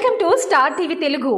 Welcome to Star TV Telugu.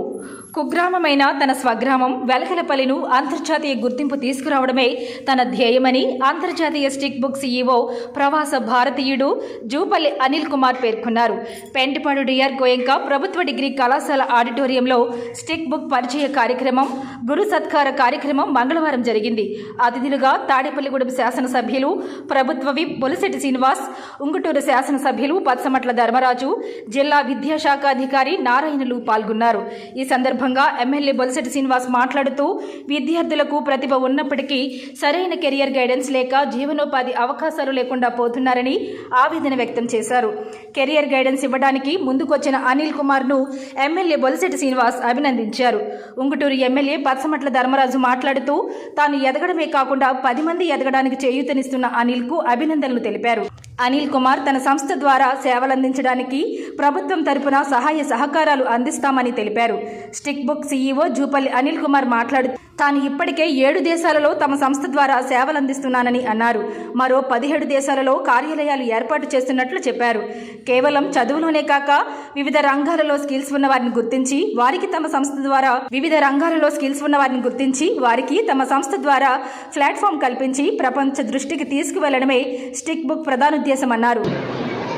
కుగ్రామమైన తన స్వగ్రామం వెలకలపల్లిను అంతర్జాతీయ గుర్తింపు తీసుకురావడమే తన ధ్యేయమని అంతర్జాతీయ స్టిక్ బుక్ సీఈఓ ప్రవాస భారతీయుడు జూపల్లి అనిల్ కుమార్ పేర్కొన్నారు. పెంటిపాడు డిఆర్ గోయంక ప్రభుత్వ డిగ్రీ కళాశాల ఆడిటోరియంలో స్టిక్ బుక్ పరిచయ కార్యక్రమం గురు సత్కార కార్యక్రమం మంగళవారం జరిగింది. అతిథులుగా తాడేపల్లిగూడెం శాసనసభ్యులు ప్రభుత్వ విప్ బొలిశెట్టి శ్రీనివాస్ ఉంగుటూరు శాసనసభ్యులు పచ్చమట్ల ధర్మరాజు జిల్లా విద్యాశాఖ అధికారి నారాయణలు పాల్గొన్నారు. ఈ సందర్భంగా ఎమ్మెల్యే బొలిశెట్టి శ్రీనివాస్ మాట్లాడుతూ విద్యార్థులకు ప్రతిభ ఉన్నప్పటికీ సరైన కెరియర్ గైడెన్స్ లేక జీవనోపాధి అవకాశాలు లేకుండా పోతున్నారని ఆవేదన వ్యక్తం చేశారు. కెరియర్ గైడెన్స్ ఇవ్వడానికి ముందుకొచ్చిన అనిల్ కుమార్ను ఎమ్మెల్యే బొలిశెట్టి శ్రీనివాస్ అభినందించారు. ఉంగుటూరు ఎమ్మెల్యే పచ్చమట్ల ధర్మరాజు మాట్లాడుతూ తాను ఎదగడమే కాకుండా పది మంది ఎదగడానికి చేయూతనిస్తున్న అనిల్కు అభినందనలు తెలిపారు. అనిల్ కుమార్ తన సంస్థ ద్వారా సేవలందించడానికి ప్రభుత్వం తరపున సహాయ సహకారాలు అందిస్తామని తెలిపారు. Stick book CEO Jupalli Anil Kumar మాట్లాడుతూ తాను ఇప్పటికే ఏడు దేశాలలో తమ సంస్థ ద్వారా సేవలందిస్తున్నానని అన్నారు. మరో పదిహేడు దేశాలలో కార్యాలయాలు ఏర్పాటు చేస్తున్నట్లు చెప్పారు. కేవలం చదువులోనే కాక వివిధ రంగాలలో స్కిల్స్ ఉన్న వారిని గుర్తించి వారికి తమ సంస్థ ద్వారా వివిధ రంగాలలో స్కిల్స్ ఉన్న వారిని గుర్తించి వారికి తమ సంస్థ ద్వారా ప్లాట్ఫామ్ కల్పించి ప్రపంచ దృష్టికి తీసుకువెళ్ళడమే స్టిక్ బుక్ ప్రధాన ఉద్దేశం అన్నారు.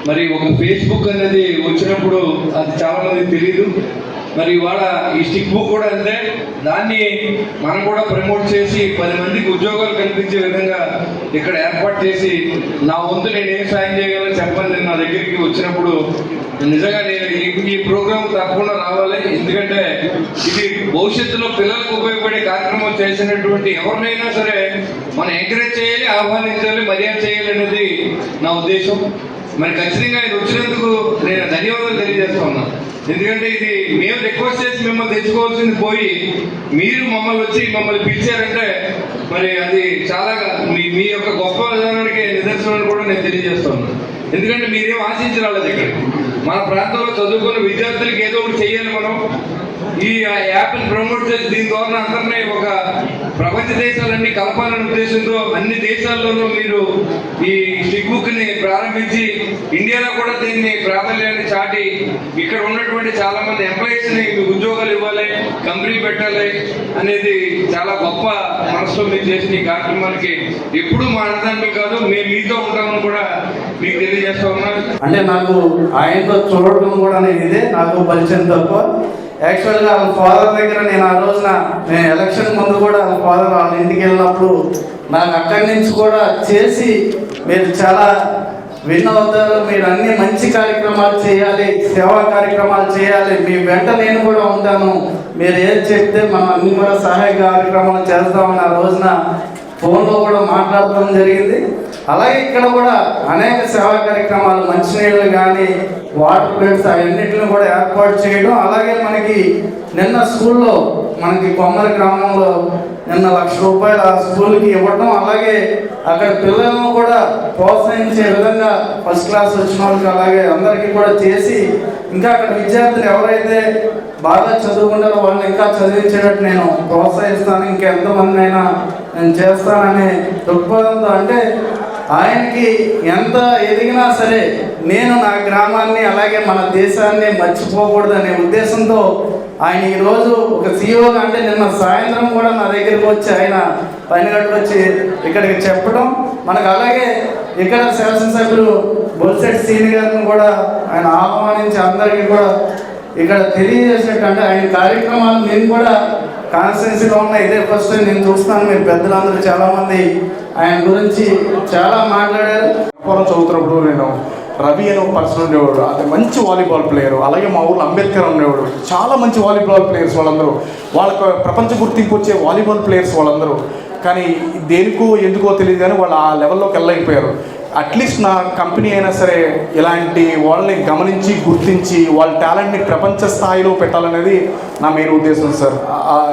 మరి ఒక ఫేస్బుక్ అనేది వచ్చినప్పుడు అది చాలా మంది తెలియదు మరి ఇవాళ ఈ స్టిక్ బుక్ కూడా అంతే. దాన్ని మనం కూడా ప్రమోట్ చేసి పది మందికి ఉద్యోగాలు కల్పించే విధంగా ఇక్కడ ఏర్పాటు చేసి నా వంతు నేను ఏం సాయం చేయగలను చెప్పండి నా దగ్గరికి వచ్చినప్పుడు. నిజంగా నేను ఈ- ఈ ప్రోగ్రామ్ తప్పకుండా రావాలి. ఎందుకంటే ఇది భవిష్యత్తులో పిల్లలకు ఉపయోగపడే కార్యక్రమం చేసినటువంటి ఎవరినైనా సరే మనం ఎంకరేజ్ చేయాలి ఆహ్వానించాలి మర్యాద చేయాలి అనేది నా ఉద్దేశం. మరి ఖచ్చితంగా ఇది వచ్చినందుకు నేను ధన్యవాదాలు తెలియజేస్తా ఉన్నాను. ఎందుకంటే ఇది మేము రిక్వెస్ట్ చేసి మిమ్మల్ని తెచ్చుకోవాల్సింది పోయి మీరు మమ్మల్ని వచ్చి మమ్మల్ని పిలిచారంటే మరి అది చాలా మీ మీ యొక్క గొప్ప విధానానికి నిదర్శనం కూడా నేను తెలియజేస్తాను ఎందుకంటే మీరేం ఆశించి రాలేదు ఇక్కడ. మన ప్రాంతంలో చదువుకున్న విద్యార్థులకి ఏదో ఒకటి చేయాలి మనం. ఈ యాప్ని ప్రమోట్ చేసి దీని ద్వారా అందరినీ ఒక ప్రపంచ దేశాలన్నీ కలపాలనే ఉద్దేశంతో అన్ని దేశాల్లోనూ మీరు ఈ స్టిక్ బుక్ని ప్రారంభించి ఇండియాలో కూడా దీన్ని ప్రాబల్యాన్ని చాటి ఇక్కడ ఉన్నటువంటి చాలా మంది ఎంప్లాయీస్ని ఉద్యోగాలు ఇవ్వాలి కంపెనీ పెట్టాలి అనేది చాలా గొప్ప మనసులో మీరు చేసిన ఈ కార్యక్రమానికి ఎప్పుడు మా అన్నదాన్ని కాదు మేము మీతో ఉంటామని కూడా మీకు తెలియజేస్తా ఉన్నాం అంటే నాకు ఆయనతో చూడటం కూడా నేను ఇదే నాకు పరిచయం తప్ప యాక్చువల్గా వాళ్ళ ఫాదర్ దగ్గర నేను ఆ రోజున నేను ఎలక్షన్ ముందు కూడా వాళ్ళ ఫాదర్ వాళ్ళ ఇంటికి వెళ్ళినప్పుడు నాకు అక్కడి నుంచి కూడా చేసి మీరు చాలా విన్ అవుతారు మీరు అన్ని మంచి కార్యక్రమాలు చేయాలి సేవా కార్యక్రమాలు చేయాలి. మీ వెంట నేను కూడా ఉంటాను. మీరు ఏది చెప్తే మనం అన్ని కూడా సహాయ కార్యక్రమాలు చేస్తామని ఆ రోజున ఫోన్లో కూడా మాట్లాడటం జరిగింది. అలాగే ఇక్కడ కూడా అనేక సేవా కార్యక్రమాలు మంచినీళ్ళు కానీ వాటర్ ప్లేట్స్ అవన్నింటిని కూడా ఏర్పాటు చేయడం. అలాగే మనకి నిన్న స్కూల్లో మనకి కొమ్మరి గ్రామంలో నిన్న లక్ష రూపాయలు ఆ స్కూల్కి ఇవ్వడం అలాగే అక్కడ పిల్లలను కూడా ప్రోత్సహించే విధంగా ఫస్ట్ క్లాస్ వచ్చిన వాళ్ళకి అలాగే అందరికీ కూడా చేసి ఇంకా అక్కడ విద్యార్థులు ఎవరైతే బాగా చదువుకుంటారో వాళ్ళని ఇంకా చదివించేటట్టు నేను ప్రోత్సహిస్తాను. ఇంకా ఎంతమంది అయినా నేను చేస్తాననే దృక్పథంతో అంటే ఆయనకి ఎంత ఎదిగినా సరే నేను నా గ్రామాన్ని అలాగే మన దేశాన్ని మర్చిపోకూడదనే ఉద్దేశంతో ఆయన ఈరోజు ఒక సీఈఓగా అంటే నిన్న సాయంత్రం కూడా నా దగ్గరికి వచ్చి ఆయన పైన గట్టుకు వచ్చి ఇక్కడికి చెప్పడం మనకు అలాగే ఇక్కడ శాసనసభ్యులు బొల్సెట్ సీని గారిని కూడా ఆయన ఆహ్వానించి అందరికీ కూడా ఇక్కడ తెలియజేసినట్టు అంటే ఆయన కార్యక్రమాలు నేను కూడా కాన్స్టిట్యున్సీలో ఉన్న ఇదే ఫస్ట్ నేను చూస్తాను మీరు పెద్దలందరూ చాలామంది ఆయన గురించి చాలా మాట్లాడారు. వ్యాపారం చదువుతున్నప్పుడు నేను రవి అనే ఒక పర్సన్ ఉండేవాడు. అతను మంచి వాలీబాల్ ప్లేయర్ అలాగే మా ఊర్లో అంబేద్కర్ ఉండేవాడు. చాలా మంచి వాలీబాల్ ప్లేయర్స్ వాళ్ళందరూ. వాళ్ళకు ప్రపంచ గుర్తింపు వచ్చే వాలీబాల్ ప్లేయర్స్ వాళ్ళందరూ. కానీ దేనికో ఎందుకో తెలియదు కానీ వాళ్ళు ఆ లెవెల్లోకి వెళ్ళలేకపోయారు. అట్లీస్ట్ నా కంపెనీ అయినా సరే ఇలాంటి వాళ్ళని గమనించి గుర్తించి వాళ్ళ టాలెంట్ని ప్రపంచ స్థాయిలో పెట్టాలనేది నా మెయిన్ ఉద్దేశం సార్.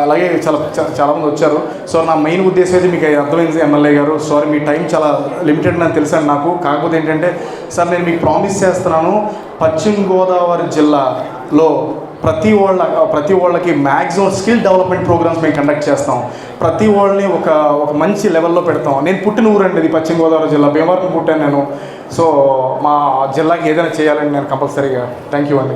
అలాగే చాలా చాలామంది వచ్చారు. సో నా మెయిన్ ఉద్దేశం అయితే మీకు అర్థమైంది ఎమ్మెల్యే గారు. సారీ మీ టైం చాలా లిమిటెడ్ అని తెలుసాను నాకు. కాకపోతే ఏంటంటే సార్ నేను మీకు ప్రామిస్ చేస్తున్నాను. పశ్చిమ గోదావరి జిల్లాలో ప్రతి వాళ్ళ ప్రతి వాళ్ళకి మ్యాక్సిమం స్కిల్ డెవలప్మెంట్ ప్రోగ్రామ్స్ మేము కండక్ట్ చేస్తాం. ప్రతి వాళ్ళని ఒక ఒక మంచి లెవెల్లో పెడతాం. నేను పుట్టిన ఊరండి ఇది పశ్చిమ గోదావరి జిల్లా భీమవరం పుట్టాను నేను. సో మా జిల్లాకి ఏదైనా చేయాలని నేను కంపల్సరీగా థ్యాంక్ యూ అండి.